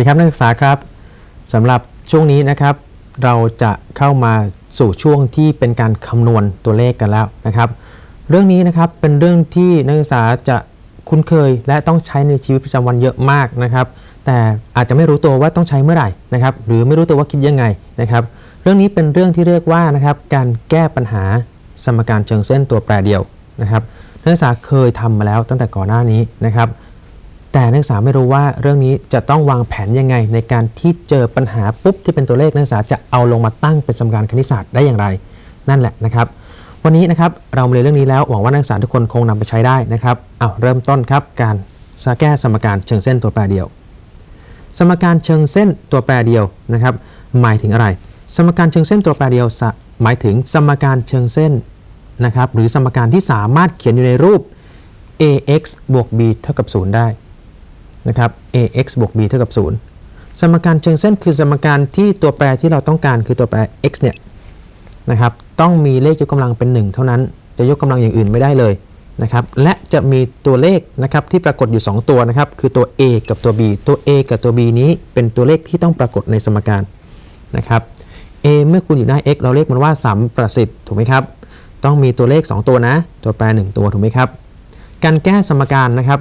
สวัสดีครับนักศึกษาครับสำหรับช่วงนี้นะครับ เราจะเข้ามาสู่ช่วงที่เป็นการคำนวณตัวเลขกันแล้วนะครับ เรื่องนี้นะครับเป็นเรื่องที่นักศึกษาจะคุ้นเคยและต้องใช้ในชีวิตประจำวันเยอะมากนะครับ แต่อาจจะไม่รู้ตัวว่าต้องใช้เมื่อไหร่นะครับ หรือไม่รู้ตัวว่าคิดยังไงนะครับ เรื่องนี้เป็นเรื่องที่เรียกว่านะครับการแก้ปัญหาสมการเชิงเส้นตัวแปรเดียวนะครับนักศึกษาเคยทำมาแล้วตั้งแต่ก่อนหน้านี้นะครับ แต่นักศึกษาไม่รู้ว่าเรื่องนี้จะต้องวางแผนยังไง ในการที่เจอปัญหาปุ๊บที่เป็นตัวเลขนักศึกษาจะเอาลงมาตั้งเป็นสมการคณิตศาสตร์ได้อย่างไร นั่นแหละนะครับ วันนี้นะครับเรามาเรียนเรื่องนี้แล้วหวังว่านักศึกษาทุกคนคงนำไปใช้ได้นะครับเอาเริ่มต้นครับการแก้สมการเชิงเส้นตัวแปรเดียว สมการเชิงเส้นตัวแปรเดียวนะครับ หมายถึงอะไร สมการเชิงเส้นตัวแปรเดียวหมายถึงสมการเชิงเส้นนะครับหรือสมการที่สามารถเขียนอยู่ในรูป ax บวก b เท่ากับ 0 ได้ นะครับ ax บวก b เท่ากับ 0 สมการเชิงเส้นคือสมการที่ตัวแปรที่เราต้องการคือตัวแปร x เนี่ยนะครับต้องมีเลขยกกำลังเป็น 1 เท่านั้น จะยกกำลังอย่างอื่นไม่ได้เลยนะครับและจะมีตัวเลขนะครับที่ปรากฏอยู่ 2 ตัวนะครับคือตัว a กับตัว b ตัว a กับตัว b นี้เป็นตัวเลขที่ต้องปรากฏในสมการนะครับ a เมื่อคูณอยู่หน้า x เราเรียกมันว่าสัมประสิทธิ์ถูกไหมครับ ต้องมีตัวเลข 2 ตัวนะ ตัวแปร 1 ตัวถูกไหมครับ การแก้สมการนะครับ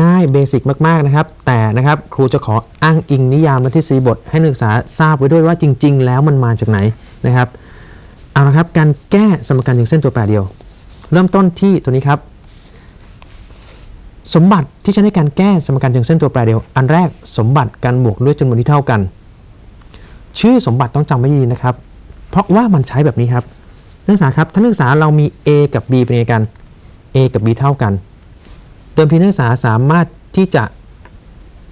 ง่ายเบสิกมาก ๆ นะครับ แต่นะครับครูจะขออ้างอิงนิยามและทฤษฎีบท ให้นักศึกษาทราบไว้ด้วยว่าจริง ๆ แล้วมันมาจากไหนนะครับเอาละครับการแก้สมการอย่างเส้นตัวแปรเดียว เริ่มต้นที่ตัวนี้ครับ สมบัติที่ใช้ในการแก้สมการอย่างเส้นตัวแปรเดียว อันแรกสมบัติการบวกด้วยจำนวนที่เท่ากัน ชื่อสมบัติต้องจำไว้ดีนะครับ เพราะว่ามันใช้แบบนี้ครับนักศึกษาครับถ้านักศึกษาเรามี a กับ b เป็นไงกัน a กับ b เท่ากัน เดิมทีนักศึกษาสามารถที่จะ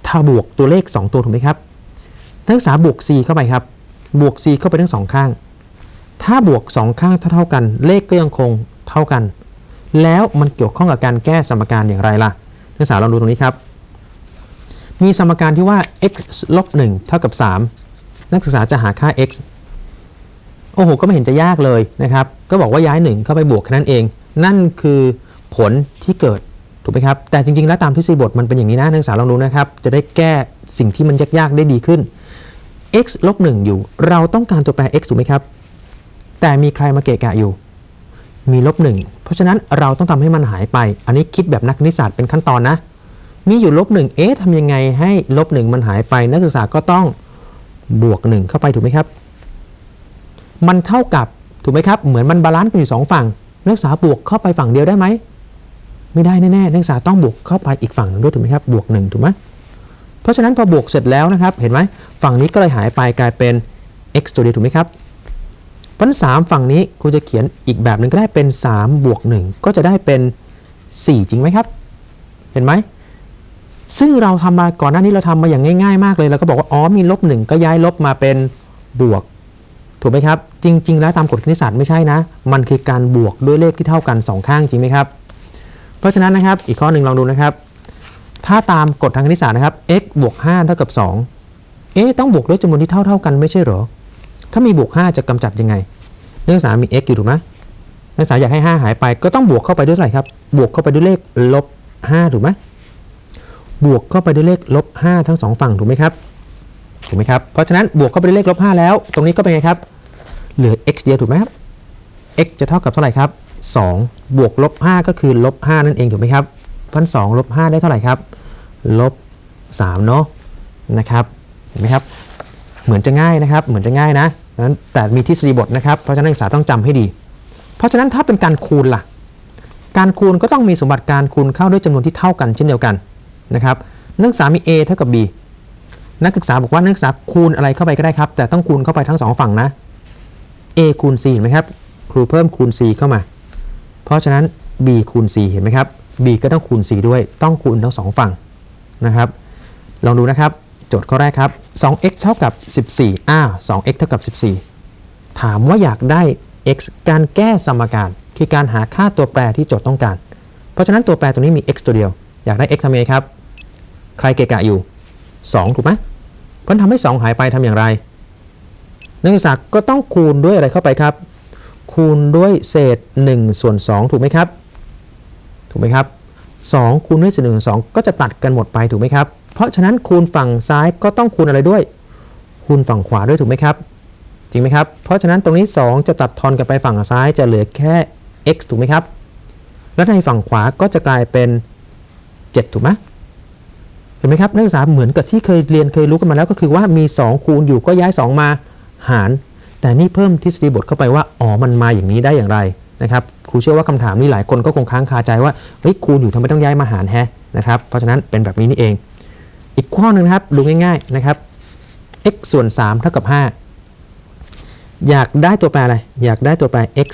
ถ้าบวกตัวเลข 2 ตัวถูกไหมครับนักศึกษาบวก c เข้าไปครับ บวก c เข้าไปทั้งสองข้าง ถ้าบวก 2 ข้างเท่ากัน เลขก็ยังคงเท่ากัน แล้วมันเกี่ยวข้องกับการแก้สมการอย่างไรล่ะ นักศึกษาลองดูตรงนี้ครับ มีสมการที่ว่า x ลบ1เท่ากับ 3 นักศึกษาจะหาค่า x โอ้โห ก็ไม่เห็นจะยากเลยนะครับ ก็บอกว่าย้าย 1 เข้าไปบวกแค่นั้นเอง นั่นคือผลที่เกิด ถูกไหมครับแต่จริงๆแล้วตามทฤษฎีบทมันเป็นอย่างนี้นะนักศึกษาลองดูนะครับ จะได้แก้สิ่งที่มันยากๆได้ดีขึ้น x ลบ1อยู่ เราต้องการตัวแปร x ถูกไหมครับ แต่มีใครมาเกะกะอยู่ มีลบ1เพราะฉะนั้นเราต้องทำให้มันหายไป อันนี้คิดแบบนักคณิตศาสตเป็นขั้นตอนนะ มีอยู่ลบ1เอ๊ะทำยังไงให้ลบ1มันหายไป นักศึกษาก็ต้องบวก 1 เข้าไปถูกไหมครับ มันเท่ากับถูกไหมครับ เหมือนมันบาลานซ์กันอยู่สองฝั่ง นักศึกษาบวกเข้าไปฝั่งเดียวได้ไหม ไม่ได้แน่ๆนักศึกษาต้องบวกเข้าไปอีกฝั่งหนึ่งด้วยถูกไหมครับบวก1ถูกไหมเพราะฉะนั้นพอบวกเสร็จแล้วนะครับเห็นไหมฝั่งนี้ก็เลยหายไปกลายเป็น x ตัวเดียวถูกไหมครับเพราะฉะนั้น3ฝั่งนี้ครูจะเขียนอีกแบบหนึ่งก็ได้เป็น3บวก1ก็จะได้เป็น 4 จริงไหมครับ เห็นไหมซึ่งเราทำมาก่อนหน้านี้เราทำมาอย่างง่ายๆมากเลยเราก็บอกว่าอ๋อมีลบ1ก็ย้ายลบมาเป็นบวก ถูกไหมครับ จริง ๆ แล้วตามกฎคณิตศาสตร์ไม่ใช่นะ มันคือการบวกด้วยเลขที่เท่ากัน 2 ข้างจริงไหมครับ ราะฉะนั้นนะครับอีกข้อหนึ่งลองดูนะครับ ถ้าตามกฎทางคณิตศาสตร์นะครับ x บวก5เท่ากับ 2 เอ๊ะต้องบวกด้วยจำนวนที่เท่าเท่ากันไม่ใช่หรอ ถ้ามีบวก 5 จะกำจัดยังไง นักศึกษามี x อยู่ถูกไหมนักศึกษาอยากให้ 5 หายไปก็ต้องบวกเข้าไปด้วยเท่าไหร่ครับ บวกเข้าไปด้วยเลขลบ5ถูกไหมบวกเข้าไปด้วยเลขลบ5ทั้งสองฝั่งถูกไหมครับถูกไหมครับ เพราะฉะนั้นบวกเข้าไปด้วยเลขลบ5แล้ว ตรงนี้ก็เป็นไงครับ เหลือ x เดียวถูกไหมครับ x จะเท่ากับเท่าไหร่ครับ 2 บวกลบ 5 ก็คือลบ 5 นั่นเองถูกไหมครับพันสองลบ 5 ได้เท่าไหร่ครับ ลบ 3 เนาะนะครับเห็นไหมครับ เหมือนจะง่ายนะครับ เหมือนจะง่ายนะนั้นแต่มีทฤษฎีบทนะครับ เพราะฉะนั้นนักศึกษาต้องจำให้ดี เพราะฉะนั้นถ้าเป็นการคูณล่ะ การคูณก็ต้องมีสมบัติการคูณเข้าด้วยจำนวนที่เท่ากันเช่นเดียวกันนะครับนักศึกษามี a เท่ากับ b นักศึกษาบอกว่านักศึกษาคูณอะไรเข้าไปก็ได้ครับ แต่ต้องคูณเข้าไปทั้งสองฝั่งนะ a คูณ c เห็นไหมครับ ครูเพิ่มคูณ c เข้ามา เพราะฉะนั้น b คูณ c เห็นไหมครับ b ก็ต้องคูณ c ด้วยต้องคูณทั้งสองฝั่งนะครับ ลองดูนะครับ โจทย์ข้อแรกครับ 2x เท่ากับ 14 อ้าว 2x เท่ากับ 14 ถามว่าอยากได้ x การแก้สมการคือการหาค่าตัวแปรที่โจทย์ต้องการ เพราะฉะนั้นตัวแปรตัวนี้มี x ตัวเดียว อยากได้ x ทำยังไงครับ ใครเกะกะอยู่ 2 ถูกไหมเพราะทำให้ 2 หายไปทำอย่างไร นักศึกษาก็ต้องคูณด้วยอะไรเข้าไปครับ คูณด้วยเศษ1ส่วน2ถูกไหมครับ ถูกไหมครับ2คูณด้วยเศษ1ส่วน2ก็จะตัดกันหมดไปถูกไหมครับ เพราะฉะนั้นคูณฝั่งซ้ายก็ต้องคูณอะไรด้วย คูณฝั่งขวาด้วยถูกไหมครับ จริงไหมครับ เพราะฉะนั้นตรงนี้ 2 จะตัดทอนกันไปฝั่งซ้ายจะเหลือแค่ x ถูกไหมครับ แล้วในฝั่งขวาก็จะกลายเป็น 7 ถูกไหมเห็นไหมครับนักศึกษาเหมือนกับที่เคยเรียนเคยรู้กันมาแล้วก็คือว่ามี 2 คูณอยู่ก็ย้าย 2 มาหาร แต่นี่เพิ่มทฤษฎีบทเข้าไปว่าอ๋อมันมาอย่างนี้ได้อย่างไรนะครับครูเชื่อว่าคำถามนี้หลายคนก็คงค้างคาใจว่าเฮ้ยคูณอยู่ทำไมต้องย้ายมาหารแฮะนะครับเพราะฉะนั้นเป็นแบบนี้นี่เอง อีกข้อหนึ่งนะครับดูง่ายๆนะครับ x ส่วน3เท่ากับ 5 อยากได้ตัวแปรอะไรอยากได้ตัวแปร x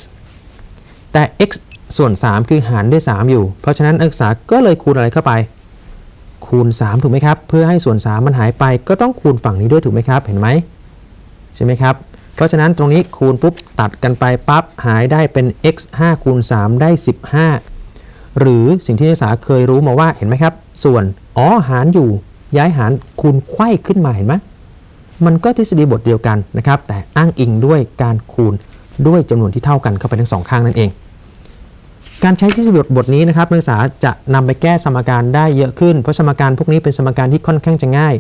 แต่ x ส่วน 3 คือหารด้วย 3 อยู่ เพราะฉะนั้นนักศึกษาก็เลยคูณอะไรเข้าไป คูณ 3 ถูกไหมครับ เพื่อให้ส่วน 3 มันหายไปก็ต้องคูณฝั่งนี้ด้วยถูกไหมครับ เห็นไหมใช่ไหมครับ ราะฉะนั้นตรงนี้คูณปุ๊บตัดกันไปปั๊บหายได้เป็น x 5คูณ3ได้ 15 หรือสิ่งที่นักศึกษาเคยรู้มาว่าเห็นไหมครับ ส่วนอ๋อหารอยู่ย้ายหารคูณไขว้ขึ้นมาเห็นไหมมันก็ทฤษฎีบทเดียวกันนะครับ แต่อ้างอิงด้วยการคูณด้วยจำนวนที่เท่ากันเข้าไปทั้งสองข้างนั่นเอง การใช้ทฤษฎีบทบทนี้นะครับนักศึกษาจะนำไปแก้สมการได้เยอะขึ้น เพราะสมการพวกนี้เป็นสมการที่ค่อนข้างจะง่าย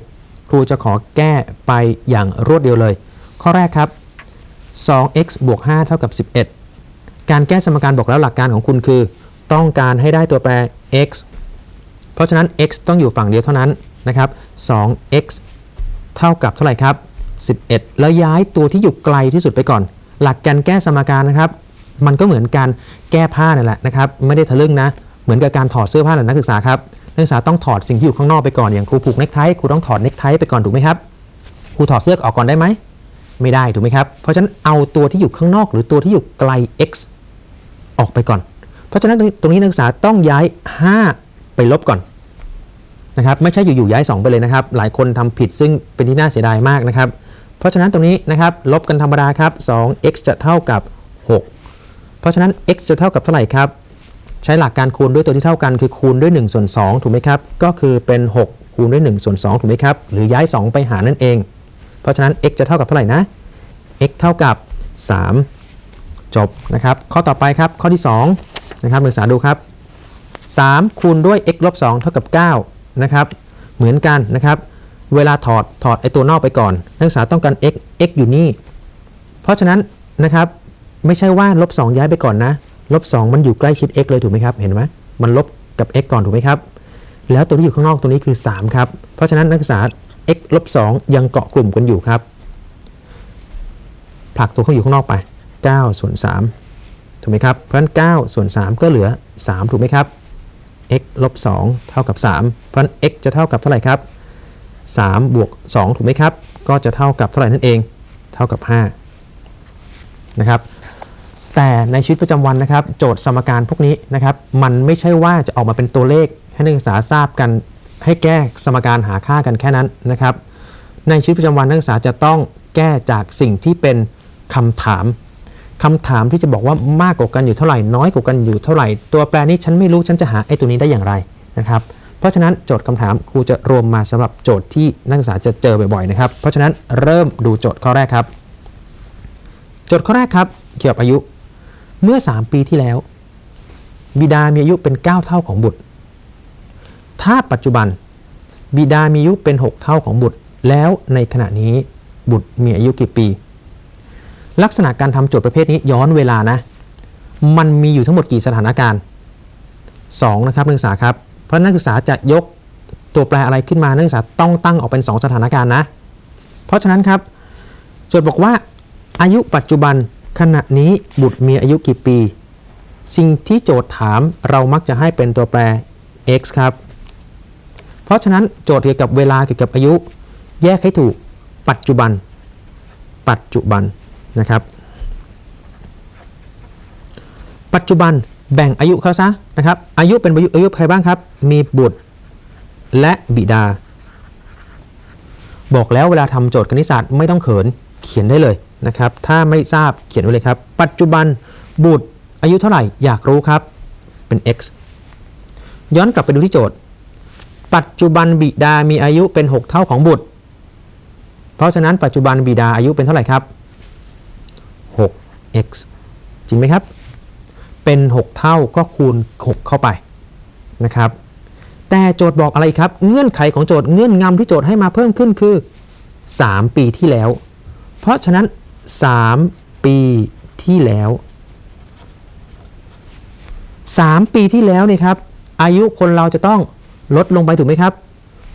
ครูจะขอแก้ไปอย่างรวดเดียวเลย ข้อแรกครับ 2x บวก5เท่ากับ 11 การแก้สมการบอกแล้วหลักการของคุณคือ ต้องการให้ได้ตัวแปร x เพราะฉะนั้น x ต้องอยู่ฝั่งเดียวเท่านั้นนะครับ 2x เท่ากับเท่าไหร่ครับ 11 แล้วย้ายตัวที่อยู่ไกลที่สุดไปก่อน หลักการแก้สมการนะครับ มันก็เหมือนการแก้ผ้านั่นแหละนะครับ ไม่ได้ทะลึ่งนะ เหมือนกับการถอดเสื้อผ้าของนักศึกษาครับ นักศึกษาต้องถอดสิ่งที่อยู่ข้างนอกไปก่อน อย่างครูผูกเนคไท ครูต้องถอดเนคไทไปก่อนถูกไหมครับ ครูถอดเสื้อออกก่อนได้ไหม ไม่ได้ถูกไหมครับ เพราะฉะนั้นเอาตัวที่อยู่ข้างนอก หรือตัวที่อยู่ไกล x ออกไปก่อน เพราะฉะนั้นตรงนี้นักศึกษาต้องย้าย 5 ไปลบก่อนนะครับไม่ใช่อยู่ๆย้าย 2 ไปเลยนะครับ หลายคนทำผิดซึ่งเป็นที่น่าเสียดายมากนะครับ เพราะฉะนั้นตรงนี้นะครับลบกันธรรมดาครับ 2x จะเท่ากับ 6 เพราะฉะนั้น x จะเท่ากับเท่าไหร่ครับ ใช้หลักการคูณด้วยตัวที่เท่ากันคือคูณด้วย1ส่วน2ถูกไหมครับ ก็คือเป็น 6 คูณด้วย1ส่วน2ถูกไหมครับ หรือย้าย 2 ไปหานั่นเอง เพราะฉะนั้น x จะเท่ากับเท่าไหร่นะ x เท่ากับ 3 จบนะครับ ข้อต่อไปครับ ข้อที่ 2 นะครับศึกษาดูครับ 3 คูณด้วย x ลบ2เท่ากับ 9 นะครับ เหมือนกันนะครับ เวลาถอดถอดไอตัวนอกไปก่อน นักศึกษาต้องการ x x อยู่นี่ เพราะฉะนั้นนะครับไม่ใช่ว่าลบ2ย้ายไปก่อนนะลบ2มันอยู่ใกล้ชิด x เลยถูกไหมครับ เห็นไหมมันลบกับ x ก่อนถูกไหมครับ แล้วตัวที่อยู่ข้างนอกตัวนี้คือ 3 ครับ เพราะฉะนั้นนักศึกษา x ลบ2ยังเกาะกลุ่มกันอยู่ครับ ผลักตัวเขาอยู่ข้างนอกไป9ส่วน3ถูกไหมครับ เพราะฉะนั้น9ส่วน3ก็เหลือ 3 ถูกไหมครับ x ลบ2เท่ากับ 3 เพราะฉะนั้น x จะเท่ากับเท่าไหร่ครับ3บวก2ถูกไหมครับ ก็จะเท่ากับเท่าไหร่นั่นเอง เท่ากับ5นะครับแต่ในชีวิตประจำวันนะครับ โจทย์สมการพวกนี้นะครับ มันไม่ใช่ว่าจะออกมาเป็นตัวเลขให้นักศึกษาทราบกัน ให้แก้สมการหาค่ากันแค่นั้นนะครับ ในชีวิตประจำวันนักศึกษาจะต้องแก้จากสิ่งที่เป็น คำถามคำถามที่จะบอกว่ามากกว่ากันอยู่เท่าไหร่น้อยกว่ากันอยู่เท่าไหร่ ตัวแปรนี้ฉันไม่รู้ฉันจะหาไอ้ตัวนี้ได้อย่างไรนะครับเพราะฉะนั้นโจทย์คำถามครูจะรวมมาสำหรับโจทย์ที่นักศึกษาจะเจอบ่อยๆนะครับ เพราะฉะนั้นเริ่มดูโจทย์ข้อแรกครับ โจทย์ข้อแรกครับ เกี่ยวกับอายุ เมื่อ 3 ปีที่แล้ว บิดามีอายุเป็น 9 เท่าของบุตร ถ้าปัจจุบัน บิดามีอายุเป็น 6 เท่าของบุตร แล้วในขณะนี้บุตรมีอายุกี่ปี ลักษณะการทำโจทย์ประเภทนี้ย้อนเวลานะ มันมีอยู่ทั้งหมดกี่สถานการณ์2นะครับนักศึกษาครับ เพราะนักศึกษาจะยกตัวแปรอะไรขึ้นมานักศึกษาต้องตั้งออกเป็น 2 สถานการณ์นะ เพราะฉะนั้นครับ โจทย์บอกว่า อายุปัจจุบันขณะนี้บุตรมีอายุกี่ปี สิ่งที่โจทย์ถามเรามักจะให้เป็นตัวแปร x ครับ เพราะฉะนั้นโจทย์เกี่ยวกับเวลาเกี่ยวกับอายุ แยกให้ถูกปัจจุบัน ปัจจุบัน นะครับ ปัจจุบันแบ่งอายุเขาซะนะครับ อายุเป็นอายุอายุใครบ้างครับ มีบุตรและบิดา บอกแล้วเวลาทำโจทย์คณิตศาสตร์ไม่ต้องเขินเขียนได้เลยนะครับ ถ้าไม่ทราบเขียนไว้เลยครับ ปัจจุบันบุตรอายุเท่าไหร่อยากรู้ครับ เป็น x ย้อนกลับไปดูที่โจทย์ ปัจจุบันบิดามีอายุเป็น 6 เท่าของบุตร เพราะฉะนั้นปัจจุบันบิดาอายุเป็นเท่าไหร่ครับ 6x จริงไหมครับ เป็น 6 เท่าก็คูณ 6 เข้าไปนะครับ แต่โจทย์บอกอะไรครับ เงื่อนไขของโจทย์เงื่อนงำที่โจทย์ให้มาเพิ่มขึ้นคือ 3 ปีที่แล้ว เพราะฉะนั้น 3 ปีที่แล้ว 3 ปีที่แล้วเนี่ยครับ อายุคนเราจะต้องลดลงไปถูกไหมครับ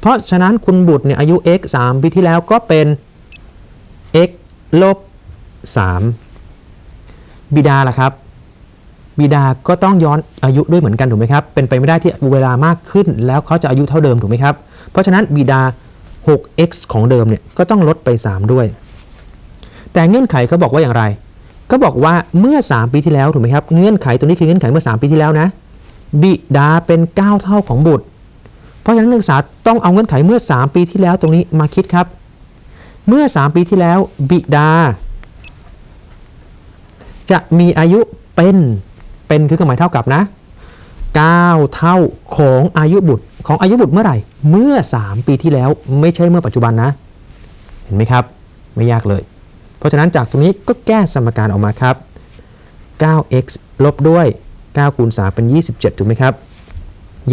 เพราะฉะนั้นคุณบุตรเนี่ยอายุ x 3 ปีที่แล้วก็เป็น x ลบ3 บิดาล่ะครับ บิดาก็ต้องย้อนอายุด้วยเหมือนกันถูกไหมครับ เป็นไปไม่ได้ที่เวลามากขึ้น แล้วเขาจะอายุเท่าเดิมถูกไหมครับ เพราะฉะนั้นบิดา 6x ของเดิมเนี่ยก็ต้องลดไป 3 ด้วย แต่เงื่อนไขเขาบอกว่าอย่างไร ก็บอกว่าเมื่อ 3 ปีที่แล้วถูกไหมครับ เงื่อนไขตัวนี้คือเงื่อนไขเมื่อ 3 ปีที่แล้วนะ บิดาเป็น 9 เท่าของบุตร เพราะฉะนั้นนักศึกษาต้องเอาเงื่อนไขเมื่อ 3 ปีที่แล้วตรงนี้มาคิดครับ เมื่อ 3 ปีที่แล้ว บิดา จะมีอายุเป็นเป็นคือเครื่องหมายเท่ากับนะ 9 เท่าของอายุบุตรของอายุบุตรเมื่อไหร่ เมื่อ 3 ปีที่แล้วไม่ใช่เมื่อปัจจุบันนะ เห็นไหมครับ ไม่ยากเลย เพราะฉะนั้นจากตรงนี้ก็แก้สมการออกมาครับ 9x ลบด้วย9คูณ3เป็น 27 ถูกไหมครับ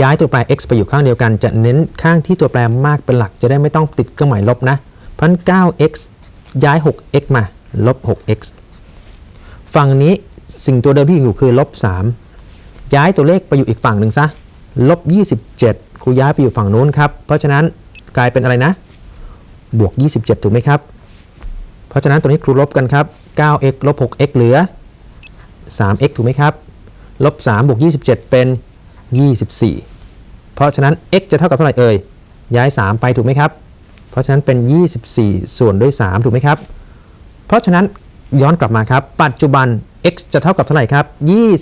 ย้ายตัวแปร x ไปอยู่ข้างเดียวกัน จะเน้นข้างที่ตัวแปรมากเป็นหลัก จะได้ไม่ต้องติดเครื่องหมายลบนะ เพราะฉะนั้น 9x ย้าย 6x มา ลบ 6x ฝั่งนี้สิ่งตัวเดิมที่อยู่คือลบ3ย้ายตัวเลขไปอยู่อีกฝั่งหนึ่งซะลบ27ครูย้ายไปอยู่ฝั่งนู้นครับ เพราะฉะนั้นกลายเป็นอะไรนะ บวก 27 ถูกไหมครับ เพราะฉะนั้นตัวนี้ครูลบกันครับ 9x ลบ 6x เหลือ 3x ถูกไหมครับ ลบ 3 บวก 27 เป็น 24 เพราะฉะนั้น x จะเท่ากับเท่าไหร่เอ่ย ย้าย 3 ไปถูกไหมครับ เพราะฉะนั้นเป็น 24 ส่วนด้วย 3 ถูกไหมครับ เพราะฉะนั้น ย้อนกลับมาครับ ปัจจุบัน x จะเท่ากับเท่าไหร่ครับ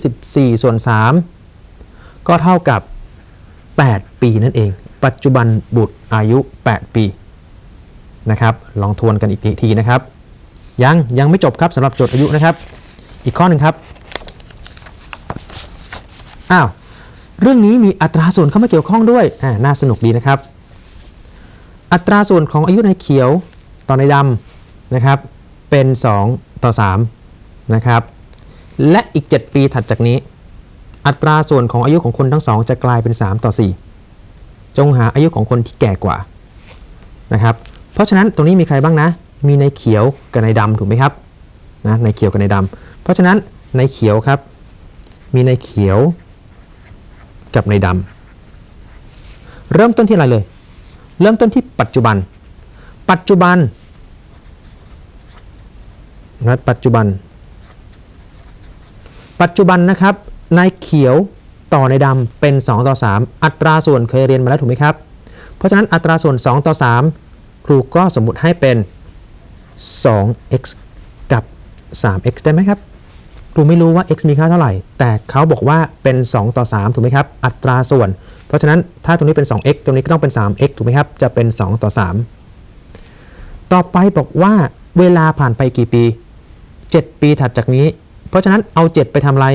24 ส่วน 3 ก็เท่ากับ 8 ปีนั่นเอง ปัจจุบันบุตรอายุ 8 ปีนะครับ ลองทวนกันอีกทีนะครับ ยังยังไม่จบครับสำหรับโจทย์อายุนะครับ อีกข้อหนึ่งครับ อ้าว เรื่องนี้มีอัตราส่วนเข้ามาเกี่ยวข้องด้วยอ่าน่าสนุกดีนะครับ อัตราส่วนของอายุในเขียวต่อในดำนะครับ เป็น 2 ต่อ3นะครับและอีก 7 ปีถัดจากนี้ อัตราส่วนของอายุของคนทั้งสองจะกลายเป็น 3 ต่อ 4 จงหาอายุของคนที่แก่กว่านะครับเพราะฉะนั้นตรงนี้มีใครบ้างนะ มีในเขียวกับในดำถูกไหมครับนะในเขียวกับในดำเพราะฉะนั้นในเขียวครับ มีในเขียวกับในดำเริ่มต้นที่อะไรเลย เริ่มต้นที่ปัจจุบัน ปัจจุบัน นะปัจจุบัน ปัจจุบันนะครับในเขียวต่อในดำเป็น 2 ต่อ 3 อัตราส่วนเคยเรียนมาแล้วถูกไหมครับ เพราะฉะนั้นอัตราส่วน 2 ต่อ 3 ครูก็สมมุติให้เป็น 2x กับ 3x ได้ไหมครับ ครูไม่รู้ว่า x มีค่าเท่าไหร่ แต่เขาบอกว่าเป็น 2 ต่อ 3 ถูกไหมครับ อัตราส่วน เพราะฉะนั้นถ้าตรงนี้เป็น 2x ตรงนี้ก็ต้องเป็น 3x ถูกไหมครับ จะเป็น 2 ต่อ 3 ต่อไปบอกว่าเวลาผ่านไปกี่ปี 7 ปีถัดจากนี้ เพราะฉะนั้นเอา 7 ไปทำอะไร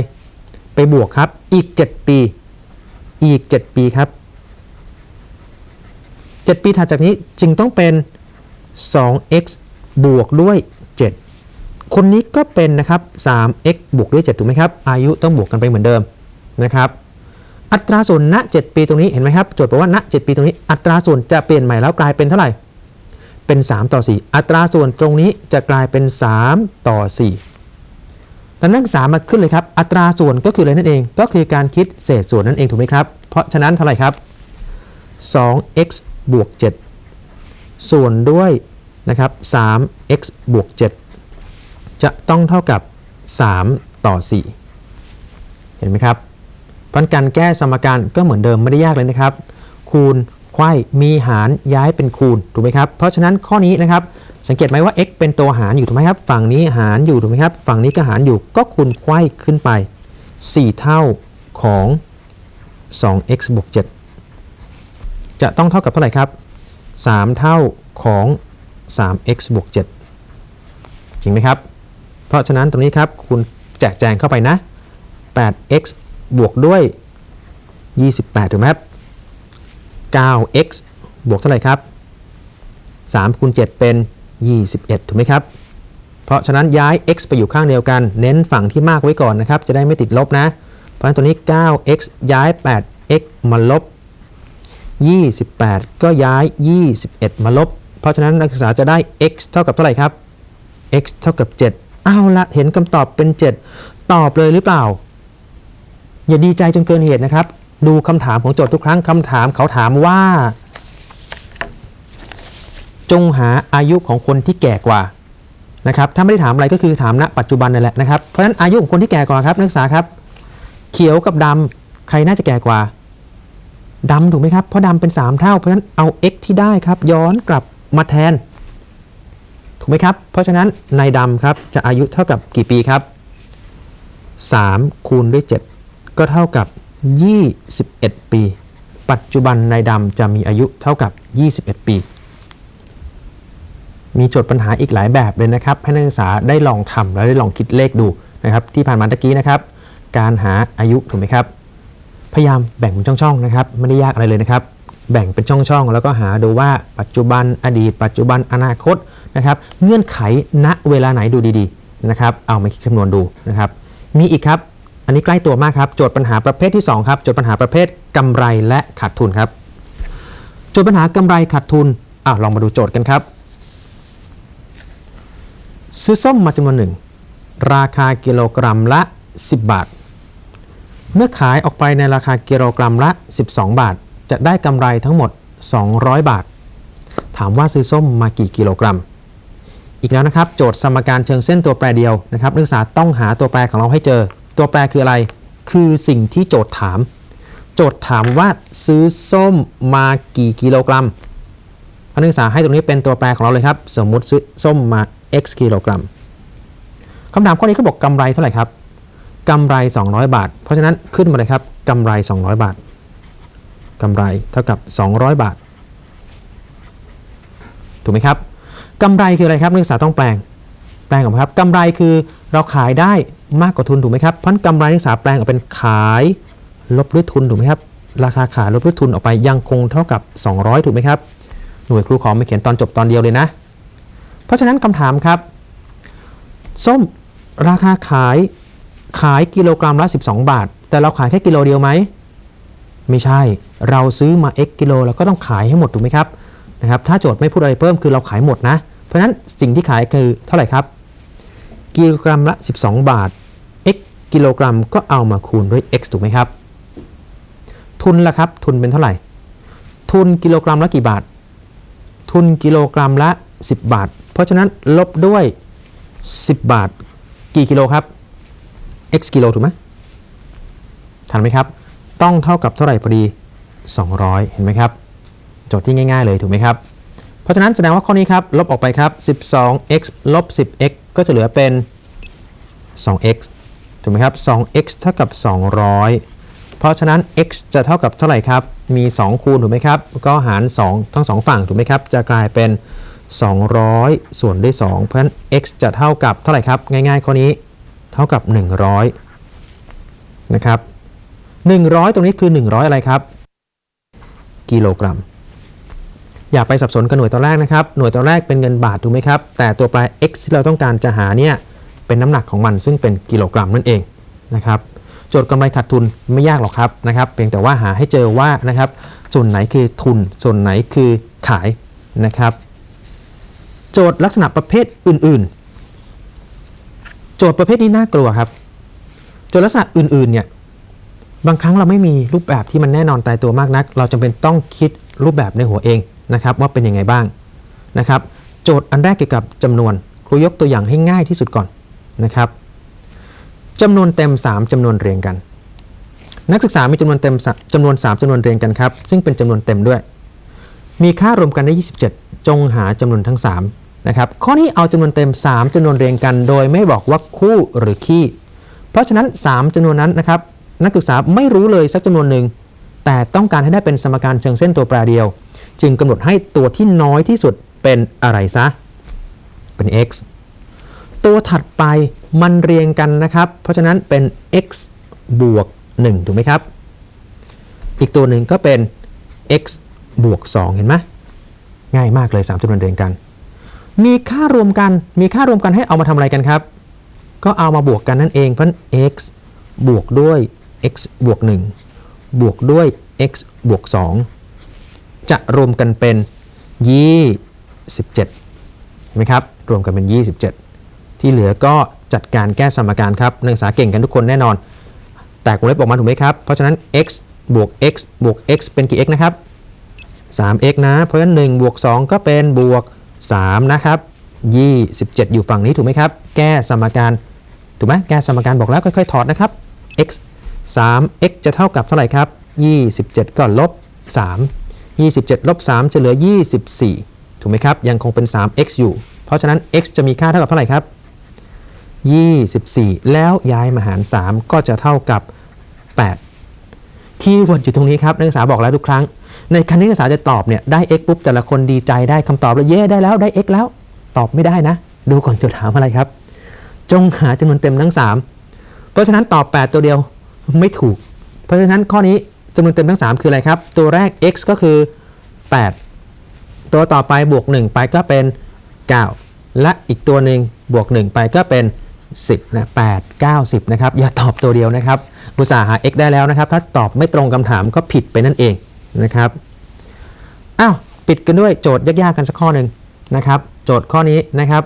ไปบวกครับ อีก 7 ปี อีก 7 ปีครับ 7 ปีถัดจากนี้จึงต้องเป็น 2x บวกด้วย 7 คนนี้ก็เป็นนะครับ 3x บวกด้วย 7 ถูกไหมครับ อายุต้องบวกกันไปเหมือนเดิมนะครับอัตราส่วนณ 7 ปีตรงนี้เห็นไหมครับ โจทย์บอกว่าณ 7 ปีตรงนี้ อัตราส่วนจะเปลี่ยนใหม่แล้วกลายเป็นเท่าไหร่ เป็น 3 ต่อ 4 อัตราส่วนตรงนี้จะกลายเป็น 3 ต่อ4ดังนั้นสามมาขึ้นเลยครับ อัตราส่วนก็คืออะไรนั่นเอง ก็คือการคิดเศษส่วนนั่นเองถูกไหมครับ เพราะฉะนั้นเท่าไหร่ครับ 2x บวก 7 ส่วนด้วยนะครับ 3x บวก 7 จะต้องเท่ากับ 3 ต่อ 4 เห็นไหมครับเพราะการแก้สมการก็เหมือนเดิมไม่ได้ยากเลยนะครับ คูณ ไขว้มีหารย้ายเป็นคูณถูกไหมครับเพราะฉะนั้นข้อนี้นะครับสังเกตไหมว่า x เป็นตัวหารอยู่ถูกไหมครับฝั่งนี้หารอยู่ถูกไหมครับฝั่งนี้ก็หารอยู่ก็คูณไขว้ขึ้นไป 4 เท่าของ 2x บวก7จะต้องเท่ากับเท่าไหร่ครับ 3 เท่าของ 3x บวก7จริงไหมครับ เพราะฉะนั้นตรงนี้ครับคุณแจกแจงเข้าไปนะ 8x บวกด้วย 28 ถูกไหมครับ 9x บวกเท่าไหร่ครับ3คูณ7เป็น 21 ถูกไหมครับ เพราะฉะนั้นย้าย x ไปอยู่ข้างเดียวกัน เน้นฝั่งที่มากไว้ก่อนนะครับ จะได้ไม่ติดลบนะ เพราะฉะนั้นตัวนี้ 9x ย้าย 8x มาลบ 28 ก็ย้าย 21 มาลบ เพราะฉะนั้นนักศึกษาจะได้ x เท่ากับเท่าไหร่ครับ x เท่ากับ 7 เอาละเห็นคำตอบเป็น 7 ตอบเลยหรือเปล่า อย่าดีใจจนเกินเหตุนะครับ ดูคำถามของโจทย์ทุกครั้งคำถามเขาถามว่า จงหาอายุของคนที่แก่กว่านะครับถ้าไม่ได้ถามอะไรก็คือถามณปัจจุบันนั่นแหละนะครับเพราะฉะนั้นอายุของคนที่แก่กว่าครับนักศึกษาครับ เขียวกับดำใครน่าจะแก่กว่าดำถูกไหมครับเพราะดำเป็น 3 เท่าเพราะฉะนั้นเอา x ที่ได้ครับย้อนกลับมาแทน ถูกไหมครับ เพราะฉะนั้นนายดำครับจะอายุเท่ากับกี่ปีครับ3คูณด้วย 7 ก็เท่ากับ 21 ปี ปัจจุบันนายดำจะมีอายุเท่ากับ 21 ปี มีโจทย์ปัญหาอีกหลายแบบเลยนะครับ ให้นักศึกษาได้ลองทำและได้ลองคิดเลขดูนะครับ ที่ผ่านมาตะกี้นะครับ การหาอายุถูกไหมครับ พยายามแบ่งเป็นช่องๆนะครับ ไม่ได้ยากอะไรเลยนะครับ แบ่งเป็นช่องๆ แล้วก็หาดูว่าปัจจุบันอดีต ปัจจุบันอนาคตนะครับ เงื่อนไขณเวลาไหนดูดีๆนะครับ เอามาคิดคำนวณดูนะครับ มีอีกครับ อันนี้ใกล้ตัวมากครับ โจทย์ปัญหาประเภทที่ 2 ครับ โจทย์ปัญหาประเภทกำไรและขาดทุนครับ โจทย์ปัญหากำไรขาดทุนอะลองมาดูโจทย์กันครับ ซื้อส้มมาจำนวนหนึ่ง ราคากิโลกรัมละ 10 บาท เมื่อขายออกไปในราคากิโลกรัมละ 12 บาท จะได้กำไรทั้งหมด 200 บาท ถามว่าซื้อส้มมากี่กิโลกรัม อีกแล้วนะครับ โจทย์สมการเชิงเส้นตัวแปรเดียวนะครับนักศึกษาต้องหาตัวแปรของเราให้เจอ ตัวแปรคืออะไร คือสิ่งที่โจทย์ถาม โจทย์ถามว่าซื้อส้มมากี่กิโลกรัมนักศึกษาให้ตรงนี้เป็นตัวแปรของเราเลยครับ สมมุติซื้อส้มมา x กิโลกรัมคำถามข้อนี้เขาบอกกำไรเท่าไหร่ครับกำไร 200 บาท เพราะฉะนั้นขึ้นมาเลยครับกำไร 200 บาทกำไรเท่ากับ 200 บาท ถูกไหมครับกำไรคืออะไรครับนักศึกษาต้องแปลง แปลงออกมาครับกำไรคือเราขายได้มากกว่าทุนถูกไหมครับเพราะฉะนั้นกำไรนักศึกษาแปลงออกเป็นขายลบด้วยทุนถูกไหมครับราคาขายลบด้วยทุนออกไปยังคงเท่ากับ 200 ถูกไหมครับ หน่วยครูขอมาเขียนตอนจบตอนเดียวเลยนะ เพราะฉะนั้นคำถามครับ ส้มราคาขายขายกิโลกรัมละ 12 บาท แต่เราขายแค่กิโลเดียวไหม ไม่ใช่เราซื้อมา x กิโลเราก็ต้องขายให้หมดถูกไหมครับนะครับ ถ้าโจทย์ไม่พูดอะไรเพิ่มคือเราขายหมดนะ เพราะฉะนั้นสิ่งที่ขายคือเท่าไหร่ครับ กิโลกรัมละ 12 บาท x กิโลกรัมก็เอามาคูณด้วย x ถูกไหมครับ ทุนละครับ ทุนเป็นเท่าไหร่ ทุนกิโลกรัมละกี่บาท ทุนกิโลกรัมละ 10 บาท เพราะฉะนั้นลบด้วย 10 บาท กี่กิโลครับ x กิโลถูกไหมทันไหมครับ ต้องเท่ากับเท่าไหร่พอดี 200 เห็นไหมครับ โจทย์ที่ง่าย ๆ เลยถูกไหมครับ เพราะฉะนั้นแสดงว่าข้อนี้ครับ ลบออกไปครับ 12x ลบ 10x ก็จะเหลือเป็น 2x ถูกไหมครับ 2x เท่ากับ 200 เพราะฉะนั้น x จะเท่ากับเท่าไหร่ครับ มี 2 คูณถูกไหมครับ ก็หาร 2 ทั้ง 2 ฝั่งถูกไหมครับ จะกลายเป็น 200 ส่วนด้วย 2 เพราะฉะนั้น x จะเท่ากับเท่าไหร่ครับ ง่ายๆข้อนี้ เท่ากับ 100 นะครับ 100 ตรงนี้คือ 100 อะไรครับ กิโลกรัม อย่าไปสับสนกับหน่วยตัวแรกนะครับ หน่วยตัวแรกเป็นเงินบาทถูกไหมครับ แต่ตัวแปร x ที่เราต้องการจะหาเนี่ยเป็นน้ำหนักของมันซึ่งเป็นกิโลกรัมนั่นเองนะครับโจทย์กำไรขาดทุนไม่ยากหรอกครับนะครับเพียงแต่ว่าหาให้เจอว่านะครับส่วนไหนคือทุน ส่วนไหนคือขายนะครับ โจทย์ลักษณะประเภทอื่น ๆ โจทย์ประเภทนี้น่ากลัวครับโจทย์ลักษณะอื่นๆเนี่ยบางครั้งเราไม่มีรูปแบบที่มันแน่นอนตายตัวมากนัก เราจำเป็นต้องคิดรูปแบบในหัวเอง นะครับว่าเป็นยังไงบ้างนะครับโจทย์อันแรกเกี่ยวกับจำนวนครูยกตัวอย่างให้ง่ายที่สุดก่อนนะครับจำนวนเต็ม 3จำนวนเรียงกัน นักศึกษามีจำนวนเต็มสะจำนวน 3จำนวนเรียงกันครับซึ่งเป็นจำนวนเต็มด้วย มีค่ารวมกันได้ 27 จงหาจำนวนทั้ง3นะครับข้อนี้เอาจำนวนเต็ม 3จำนวนเรียงกัน โดยไม่บอกว่าคู่หรือคี่ เพราะฉะนั้น 3จำนวนนั้นนะครับนักศึกษาไม่รู้เลยสักจำนวนหนึ่งแต่ต้องการให้ได้เป็นสมการเชิงเส้นตัวแปรเดียว จึงกำหนดให้ตัวที่น้อยที่สุดเป็นอะไรซะ เป็น x ตัวถัดไปมันเรียงกันนะครับ เพราะฉะนั้นเป็น x บวก 1 ถูกไหมครับ อีกตัวหนึ่งก็เป็น x บวก 2 เห็นไหมง่ายมากเลย3จำนวนเรียงกัน มีค่ารวมกันมีค่ารวมกันให้เอามาทำอะไรกันครับ ก็เอามาบวกกันนั่นเองเพราะ x บวกด้วย x บวก 1 บวกด้วย x บวก 2 จะรวมกันเป็น 27เห็นไหมครับ รวมกันเป็น 27 ที่เหลือก็จัดการแก้สมการครับ นักศึกษาเก่งกันทุกคนแน่นอน แตกวงเล็บออกมาถูกไหมครับ เพราะฉะนั้น x บวก x บวก x เป็นกี่ x นะครับ 3x นะ เพราะฉะนั้น1บวก2ก็เป็นบวก 3 นะครับ 27 อยู่ฝั่งนี้ถูกไหมครับ แก้สมการ ถูกไหมแก้สมการบอกแล้วค่อยๆถอดนะครับ x 3x จะเท่ากับเท่าไหร่ครับ 27 ก็ลบ 3 27ลบ3จะเหลือ 24 ถูกไหมครับ ยังคงเป็น 3x อยู่ เพราะฉะนั้น x จะมีค่าเท่ากับเท่าไหร่ครับ 24 แล้วย้ายมาหาร 3 ก็จะเท่ากับ8คีย์เวิร์ดอยู่ตรงนี้ครับนักศึกษาบอกแล้วทุกครั้ง ในคณิตศาสตร์จะตอบเนี่ยได้ x ปุ๊บแต่ละคนดีใจได้คำตอบแล้วเย้ได้แล้วได้ x แล้วตอบไม่ได้นะ ดูก่อนโจทย์ถามอะไรครับ จงหาจำนวนเต็มทั้ง 3 เพราะฉะนั้นตอบ 8 ตัวเดียวไม่ถูก เพราะฉะนั้นข้อนี้ จำนวนเต็มทั้ง 3 คืออะไรครับ ตัวแรก x ก็คือ 8 ตัวต่อไปบวก 1 ไปก็เป็น 9 และอีกตัวหนึ่งบวก 1 ไปก็เป็น 10นะ8 9 10นะครับอย่าตอบตัวเดียวนะครับอุตสาหา x ได้แล้วนะครับ ถ้าตอบไม่ตรงคำถามก็ผิดไปนั่นเองนะครับอ้าวปิดกันด้วยโจทย์ยากๆกันสักข้อหนึ่งนะครับโจทย์ข้อนี้นะครับ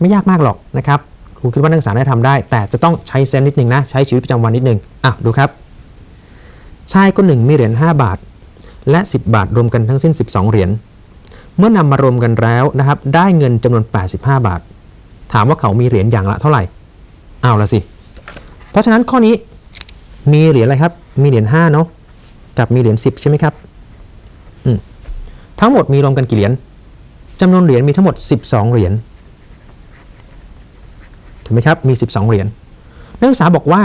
ไม่ยากมากหรอกนะครับครูคิดว่านักศึกษาได้ทำได้ แต่จะต้องใช้เซนส์นิดนึงนะ ใช้ชีวิตประจำวันนิดนึงอะดูครับ ชายคนหนึ่งมีเหรียญ5บาท และ 10 บาทรวมกันทั้งสิ้น 12 เหรียญเมื่อนำมารวมกันแล้วนะครับ ได้เงินจำนวน 85 บาท ถามว่าเขามีเหรียญอย่างละเท่าไหร่เอาละสิ เพราะฉะนั้นข้อนี้มีเหรียญอะไรครับ มีเหรียญ5เนาะกับมีเหรียญ10 ใช่ไหมครับอืมทั้งหมดมีรวมกันกี่เหรียญจำนวนเหรียญมีทั้งหมด 12 เหรียญถูกไหมครับมี 12 เหรียญนักศึกษาบอกว่า